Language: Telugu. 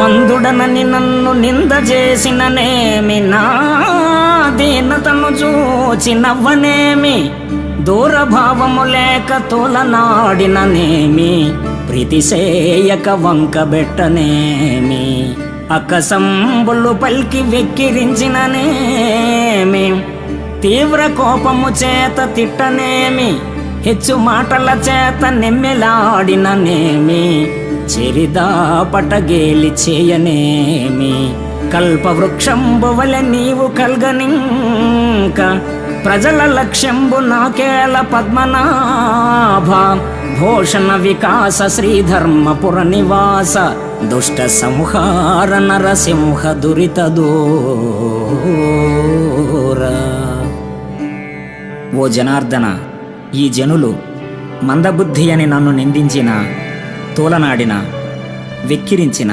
మందుడనని నన్ను నింద చేసిననేమి నా దీనతను చూచి నవ్వనేమి దూరభావము లేక తోలనాడిననేమి? ప్రీతిసేయక వంకబెట్టనేమి అకసంబులు పల్కి వెక్కిరించిననేమి? తీవ్ర కోపము చేత తిట్టనేమి? హెచ్చు మాటల చేత నెమ్మెలాడిననేమి? చెరిదా పటగేలి చేయనేమి కల్పవృక్షంబువలె నీవు కల్గనింక ప్రజల లక్ష్యంబు నాకేల పద్మనాభ? భూషణ వికాస శ్రీధర్మపుర నివాస దుష్ట సంహార నరసింహ దురిత ఓ జనార్దన ఈ జనులు మందబుద్ధి అని నన్ను నిందించిన తోలనాడిన వెక్కిరించిన